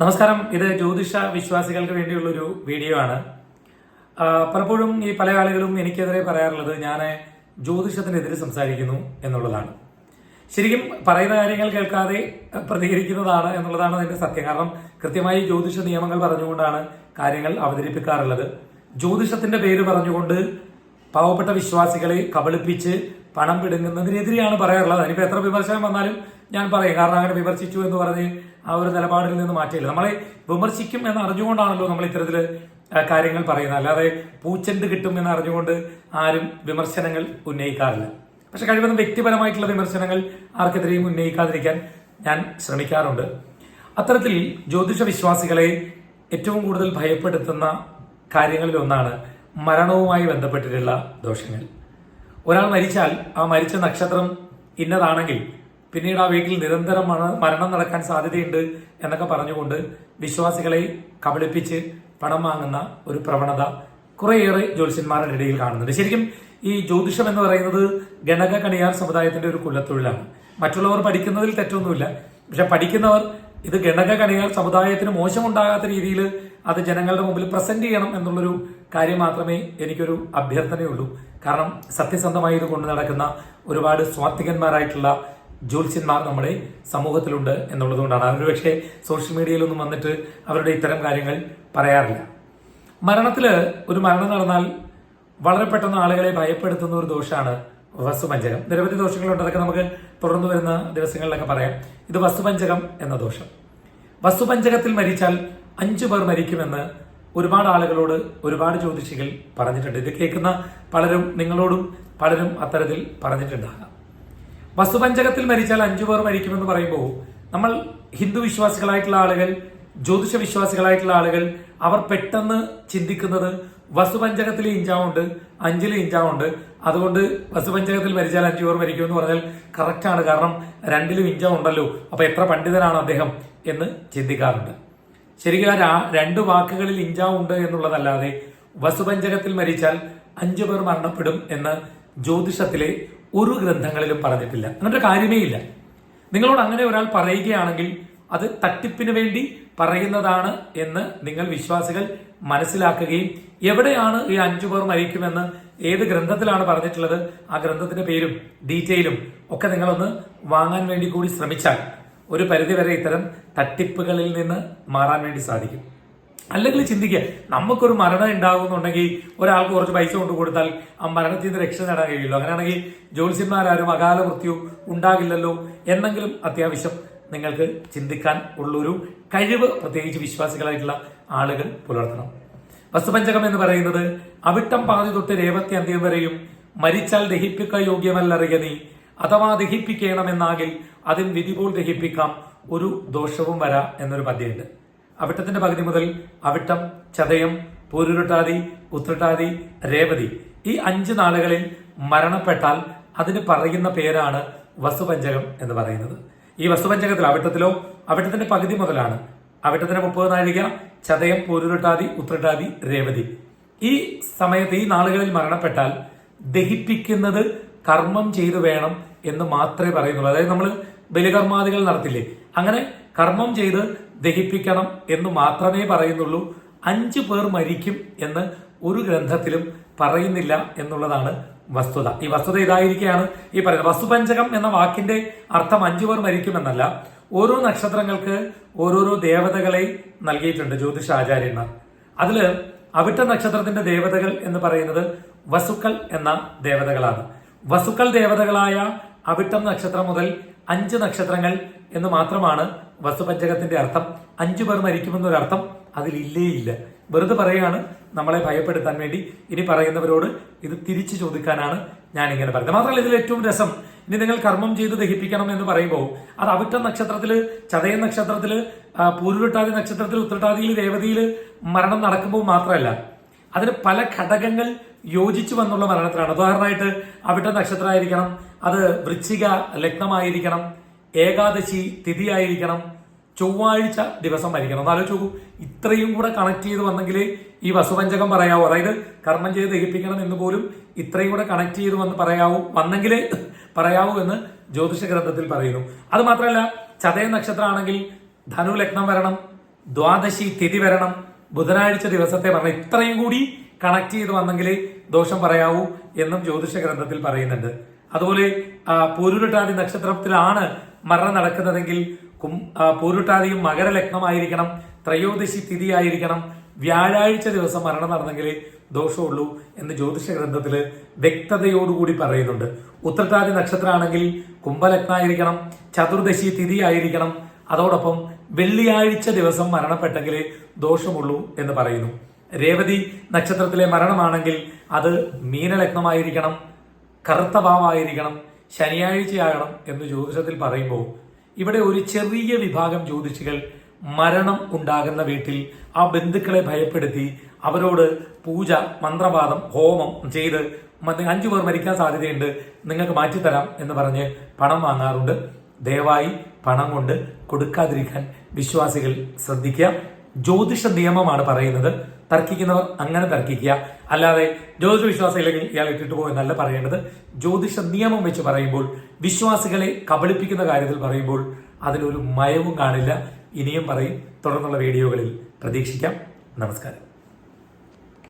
നമസ്കാരം. ഇത് ജ്യോതിഷ വിശ്വാസികൾക്ക് വേണ്ടിയുള്ളൊരു വീഡിയോ ആണ്. പലപ്പോഴും ഈ പല ആളുകളും എനിക്കെതിരെ പറയാറുള്ളത് ഞാൻ ജ്യോതിഷത്തിനെതിരെ സംസാരിക്കുന്നു എന്നുള്ളതാണ്. ശരിക്കും പറയുന്ന കാര്യങ്ങൾ കേൾക്കാതെ പ്രതികരിക്കുന്നതാണ് എന്നുള്ളതാണ് അതിന്റെ സത്യം. കാരണം കൃത്യമായി ജ്യോതിഷ നിയമങ്ങൾ പറഞ്ഞുകൊണ്ടാണ് കാര്യങ്ങൾ അവതരിപ്പിക്കാറുള്ളത്. ജ്യോതിഷത്തിന്റെ പേര് പറഞ്ഞുകൊണ്ട് പാവപ്പെട്ട വിശ്വാസികളെ കബളിപ്പിച്ച് പണം പിടുങ്ങുന്നതിനെതിരെയാണ് പറയാറുള്ളത്. അതിനിപ്പോൾ എത്ര വിമർശനം വന്നാലും ഞാൻ പറയും കാരണം അങ്ങനെ വിമർശിച്ചു എന്ന് പറഞ്ഞ് ആ ഒരു നിലപാടിൽ നിന്ന് മാറ്റിയില്ല. നമ്മളെ വിമർശിക്കും എന്ന് അറിഞ്ഞുകൊണ്ടാണല്ലോ നമ്മൾ ഇത്തരത്തിൽ കാര്യങ്ങൾ പറയുന്നത്. അല്ലാതെ പൂച്ചെന്ത് കിട്ടും എന്ന് അറിഞ്ഞുകൊണ്ട് ആരും വിമർശനങ്ങൾ ഉന്നയിക്കാറില്ല. പക്ഷെ കഴിവതും വ്യക്തിപരമായിട്ടുള്ള വിമർശനങ്ങൾ ആർക്കെതിരെയും ഉന്നയിക്കാതിരിക്കാൻ ഞാൻ ശ്രമിക്കാറുണ്ട്. അത്തരത്തിൽ ജ്യോതിഷ വിശ്വാസികളെ ഏറ്റവും കൂടുതൽ ഭയപ്പെടുത്തുന്ന കാര്യങ്ങളിൽ ഒന്നാണ് മരണവുമായി ബന്ധപ്പെട്ടിട്ടുള്ള ദോഷങ്ങൾ. ഒരാൾ മരിച്ചാൽ ആ മരിച്ച നക്ഷത്രം ഇന്നതാണെങ്കിൽ പിന്നീട് ആ വീട്ടിൽ നിരന്തരം മരണം നടക്കാൻ സാധ്യതയുണ്ട് എന്നൊക്കെ പറഞ്ഞുകൊണ്ട് വിശ്വാസികളെ കബളിപ്പിച്ച് പണം വാങ്ങുന്ന ഒരു പ്രവണത കുറേയേറെ ജ്യോത്സ്യന്മാരുടെ ഇടയിൽ കാണുന്നുണ്ട്. ശരിക്കും ഈ ജ്യോതിഷം എന്ന് പറയുന്നത് ഗണക കണിയാർ സമുദായത്തിന്റെ ഒരു കുലത്തൊഴിലാണ്. മറ്റുള്ളവർ പഠിക്കുന്നതിൽ തെറ്റൊന്നുമില്ല. പക്ഷെ പഠിക്കുന്നവർ ഇത് ഗണക കണിയാർ സമുദായത്തിന് മോശമുണ്ടാകാത്ത രീതിയിൽ അത് ജനങ്ങളുടെ മുമ്പിൽ പ്രസന്റ് ചെയ്യണം എന്നുള്ളൊരു കാര്യം മാത്രമേ എനിക്കൊരു അഭ്യർത്ഥനയുള്ളൂ. കാരണം സത്യസന്ധമായി ഇത് കൊണ്ടു നടക്കുന്ന ഒരുപാട് സ്വാത്വികന്മാരായിട്ടുള്ള ജ്യോത്സ്യന്മാർ നമ്മുടെ സമൂഹത്തിലുണ്ട് എന്നുള്ളതുകൊണ്ടാണ്. അവർ പക്ഷേ സോഷ്യൽ മീഡിയയിലൊന്നും വന്നിട്ട് അവരുടെ ഇത്തരം കാര്യങ്ങൾ പറയാറില്ല. മരണത്തിൽ ഒരു മരണം നടന്നാൽ വളരെ പെട്ടെന്ന് ആളുകളെ ഭയപ്പെടുത്തുന്ന ഒരു ദോഷമാണ് വസ്തുപഞ്ചകം. നിരവധി ദോഷങ്ങളുണ്ട്. അതൊക്കെ നമുക്ക് തുടർന്നു വരുന്ന ദിവസങ്ങളിലൊക്കെ പറയാം. ഇത് വസ്തുപഞ്ചകം എന്ന ദോഷം. വസ്തുപഞ്ചകത്തിൽ മരിച്ചാൽ അഞ്ചു പേർ മരിക്കുമെന്ന് ഒരുപാട് ആളുകളോട് ഒരുപാട് ജ്യോതിഷികൾ പറഞ്ഞിട്ടുണ്ട്. ഇത് കേൾക്കുന്ന പലരും നിങ്ങളോടും പലരും അത്തരത്തിൽ പറഞ്ഞിട്ടുണ്ടാകാം. വസ്തുപഞ്ചകത്തിൽ മരിച്ചാൽ അഞ്ചു പേർ മരിക്കുമെന്ന് പറയുമ്പോൾ നമ്മൾ ഹിന്ദു വിശ്വാസികളായിട്ടുള്ള ആളുകൾ ജ്യോതിഷ വിശ്വാസികളായിട്ടുള്ള ആളുകൾ അവർ പെട്ടെന്ന് ചിന്തിക്കുന്നത് വസുപഞ്ചകത്തിൽ ഇഞ്ചാവുണ്ട് അഞ്ചിൽ ഇഞ്ചാവുണ്ട്. അതുകൊണ്ട് വസുപഞ്ചകത്തിൽ മരിച്ചാൽ അഞ്ചു പേർ മരിക്കും എന്ന് പറഞ്ഞാൽ കറക്റ്റ് ആണ്. കാരണം രണ്ടിലും ഇഞ്ചാവുണ്ടല്ലോ. അപ്പൊ എത്ര പണ്ഡിതനാണ് അദ്ദേഹം എന്ന് ചിന്തിക്കാറുണ്ട്. ശരിക്കും ആ രണ്ട് വാക്കുകളിൽ ഇഞ്ചാവുണ്ട് എന്നുള്ളതല്ലാതെ വസുപഞ്ചകത്തിൽ മരിച്ചാൽ അഞ്ചു പേർ മരണപ്പെടും എന്ന് ജ്യോതിഷത്തിലെ ഒരു ഗ്രന്ഥങ്ങളിലും പറഞ്ഞിട്ടില്ല. എന്നിട്ട് കാര്യമേ ഇല്ല. നിങ്ങളോട് അങ്ങനെ ഒരാൾ പറയുകയാണെങ്കിൽ അത് തട്ടിപ്പിന് വേണ്ടി പറയുന്നതാണ് എന്ന് നിങ്ങൾ വിശ്വാസികൾ മനസ്സിലാക്കുകയും എവിടെയാണ് ഈ അഞ്ചു പേർ മരിക്കുമെന്ന് ഏത് ഗ്രന്ഥത്തിലാണ് പറഞ്ഞിട്ടുള്ളത് ആ ഗ്രന്ഥത്തിന്റെ പേരും ഡീറ്റെയിലും ഒക്കെ നിങ്ങളൊന്ന് വാങ്ങാൻ വേണ്ടി കൂടി ശ്രമിച്ചാൽ ഒരു പരിധിവരെ ഇത്തരം തട്ടിപ്പുകളിൽ നിന്ന് മാറാൻ വേണ്ടി സാധിക്കും. അല്ലെങ്കിൽ ചിന്തിക്കുക നമുക്കൊരു മരണം ഉണ്ടാകുന്നുണ്ടെങ്കിൽ ഒരാൾക്ക് കുറച്ച് പൈസ കൊണ്ട് കൊടുത്താൽ ആ മരണത്തിൽ നിന്ന് രക്ഷ നേടാൻ കഴിയുമല്ലോ. അങ്ങനെയാണെങ്കിൽ ജ്യോത്സ്യന്മാരാരും അകാല മൃത്യു ഉണ്ടാകില്ലല്ലോ എന്നെങ്കിലും അത്യാവശ്യം നിങ്ങൾക്ക് ചിന്തിക്കാൻ ഉള്ളൊരു കഴിവ് പ്രത്യേകിച്ച് വിശ്വാസികളായിട്ടുള്ള ആളുകൾ പുലർത്തണം. വസ്തുപഞ്ചകം എന്ന് പറയുന്നത് അവിട്ടം പാതി തൊട്ട് രേവത്തി അന്ത്യം വരെയും മരിച്ചാൽ ദഹിപ്പിക്ക യോഗ്യമല്ലറിയ നീ. അഥവാ ദഹിപ്പിക്കണമെന്നാകിൽ അതിൽ വിധി പോൽ ദഹിപ്പിക്കാം ഒരു ദോഷവും വരാ എന്നൊരു പദ്യമുണ്ട്. അവിട്ടത്തിന്റെ പകുതി മുതൽ അവിട്ടം ചതയം പൂരുരുട്ടാതി ഉത്രട്ടാതി രേവതി. ഈ അഞ്ച് നാളുകളിൽ മരണപ്പെട്ടാൽ അതിന് പറയുന്ന പേരാണ് വസുപഞ്ചകം എന്ന് പറയുന്നത്. ഈ വസുപഞ്ചകത്തിൽ അവിട്ടത്തിലോ അവിട്ടത്തിന്റെ പകുതി മുതലാണ്. അവിട്ടത്തിന് മുപ്പത് നാഴിക ചതയം പൂരുരുട്ടാതി ഉത്രട്ടാതി രേവതി. ഈ സമയത്ത് ഈ നാളുകളിൽ മരണപ്പെട്ടാൽ ദഹിപ്പിക്കുന്നത് കർമ്മം ചെയ്തു വേണം എന്ന് മാത്രമേ പറയുന്നുള്ളൂ. അതായത് നമ്മൾ ബലികർമാദികൾ നടത്തില്ലേ? അങ്ങനെ കർമ്മം ചെയ്ത് ദഹിപ്പിക്കണം എന്ന് മാത്രമേ പറയുന്നുള്ളൂ. അഞ്ചു പേർ മരിക്കും എന്ന് ഒരു ഗ്രന്ഥത്തിലും പറയുന്നില്ല എന്നുള്ളതാണ് വസ്തുത. ഈ വസ്തുത ഇതായിരിക്കുകയാണ് ഈ പറയുന്നത്. വസ്തുപഞ്ചകം എന്ന വാക്കിന്റെ അർത്ഥം അഞ്ചു പേർ മരിക്കുമെന്നല്ല. ഓരോ നക്ഷത്രങ്ങൾക്ക് ഓരോരോ ദേവതകളെ നൽകിയിട്ടുണ്ട് ജ്യോതിഷ ആചാര്യന്മാർ. അതിൽ അവിട്ട നക്ഷത്രത്തിന്റെ ദേവതകൾ എന്ന് പറയുന്നത് വസുക്കൾ എന്ന ദേവതകളാണ്. വസുക്കൾ ദേവതകളായ അവിട്ടം നക്ഷത്രം മുതൽ അഞ്ച് നക്ഷത്രങ്ങൾ എന്ന് മാത്രമാണ് വസുപഞ്ചകത്തിന്റെ അർത്ഥം അഞ്ചു പേർ മരിക്കുമെന്നൊരർത്ഥം അതിലില്ലേ ഇല്ല. വെറുതെ പറയുകയാണ് നമ്മളെ ഭയപ്പെടുത്താൻ വേണ്ടി. ഇനി പറയുന്നവരോട് ഇത് തിരിച്ചു ചോദിക്കാനാണ് ഞാൻ ഇങ്ങനെ പറയുന്നത് മാത്രമല്ല ഇതിൽ ഏറ്റവും രസം ഇനി നിങ്ങൾ കർമ്മം ചെയ്ത് ദഹിപ്പിക്കണം എന്ന് പറയുമ്പോൾ അത് അവിട്ട നക്ഷത്രത്തിൽ ചതയ നക്ഷത്രത്തിൽ പൂരുവിട്ടാതി നക്ഷത്രത്തിൽ ഉത്രട്ടാതിയിൽ രേവതിയിൽ മരണം നടക്കുമ്പോൾ മാത്രമല്ല അതിന് പല ഘടകങ്ങൾ യോജിച്ചു വന്നുള്ള മരണത്തിലാണ്. ഉദാഹരണമായിട്ട് അവിട്ട നക്ഷത്രമായിരിക്കണം അത് വൃശ്ചിക ലഗ്നമായിരിക്കണം ഏകാദശി തിഥിയായിരിക്കണം. ചൊവ്വാഴ്ച ദിവസം ആയിരിക്കണം. ഒന്ന് ആലോചിച്ച് നോക്കൂ. ഇത്രയും കൂടെ കണക്ട് ചെയ്ത് വന്നെങ്കിൽ ഈ വസുപഞ്ചകം പറയാവോ? അതായത് കർമ്മം ചെയ്ത് ദഹിപ്പിക്കണം എന്ന് പോലും ഇത്രയും കൂടെ കണക്ട് ചെയ്ത് വന്ന് പറയാവൂ? വന്നെങ്കിലേ പറയാവൂ എന്ന് ജ്യോതിഷ ഗ്രന്ഥത്തിൽ പറയുന്നു. അത് മാത്രമല്ല ചതയ നക്ഷത്രമാണെങ്കിൽ ധനു ലഗ്നം വരണം ദ്വാദശി തിഥി വരണം ബുധനാഴ്ച ദിവസത്തെ വരണം. ഇത്രയും കൂടി കണക്ട് ചെയ്ത് വന്നെങ്കിൽ ദോഷം പറയാവൂ എന്നും ജ്യോതിഷ ഗ്രന്ഥത്തിൽ പറയുന്നുണ്ട്. അതുപോലെ പൂരുരുട്ടാതി നക്ഷത്രത്തിലാണ് മരണം നടക്കുന്നതെങ്കിൽ കും പൂരുട്ടാതിയും മകരലഗ്നമായിരിക്കണം ത്രയോദശി തിഥി ആയിരിക്കണം വ്യാഴാഴ്ച ദിവസം മരണം നടന്നെങ്കിൽ ദോഷമുള്ളൂ എന്ന് ജ്യോതിഷ ഗ്രന്ഥത്തിൽ വ്യക്തതയോടുകൂടി പറയുന്നുണ്ട്. ഉത്രട്ടാതി നക്ഷത്രമാണെങ്കിൽ കുംഭലഗ്നായിരിക്കണം ചതുർദശി തിഥി ആയിരിക്കണം അതോടൊപ്പം വെള്ളിയാഴ്ച ദിവസം മരണപ്പെട്ടെങ്കിൽ ദോഷമുള്ളൂ എന്ന് പറയുന്നു. രേവതി നക്ഷത്രത്തിലെ മരണമാണെങ്കിൽ അത് മീനലഗ്നമായിരിക്കണം കറുത്ത ഭാവമായിരിക്കണം ശനിയാഴ്ചയാകണം എന്ന് ജ്യോതിഷത്തിൽ പറയുമ്പോൾ ഇവിടെ ഒരു ചെറിയ വിഭാഗം ജ്യോതിഷികൾ മരണം ഉണ്ടാകുന്ന വീട്ടിൽ ആ ബന്ധുക്കളെ ഭയപ്പെടുത്തി അവരോട് പൂജ മന്ത്രവാദം ഹോമം ചെയ്ത് അഞ്ചു പേർ മരിക്കാൻ സാധ്യതയുണ്ട്. നിങ്ങൾക്ക് മാറ്റിത്തരാം എന്ന് പറഞ്ഞ് പണം വാങ്ങാറുണ്ട്. ദയവായി പണം കൊണ്ട് കൊടുക്കാതിരിക്കാൻ വിശ്വാസികൾ ശ്രദ്ധിക്കുക. ജ്യോതിഷ നിയമമാണ് പറയുന്നത്. തർക്കിക്കുന്നവർ അങ്ങനെ തർക്കിക്കുക. അല്ലാതെ ജ്യോതിഷ വിശ്വാസം ഇല്ലെങ്കിൽ ഇയാൾ ഇട്ടിട്ട് പോകുന്നല്ല പറയേണ്ടത്. ജ്യോതിഷ നിയമം വെച്ച് പറയുമ്പോൾ വിശ്വാസികളെ കബളിപ്പിക്കുന്ന കാര്യത്തിൽ പറയുമ്പോൾ അതിലൊരു മയവും കാണില്ല. ഇനിയും പറയും. തുടർന്നുള്ള വീഡിയോകളിൽ പ്രതീക്ഷിക്കാം. നമസ്കാരം.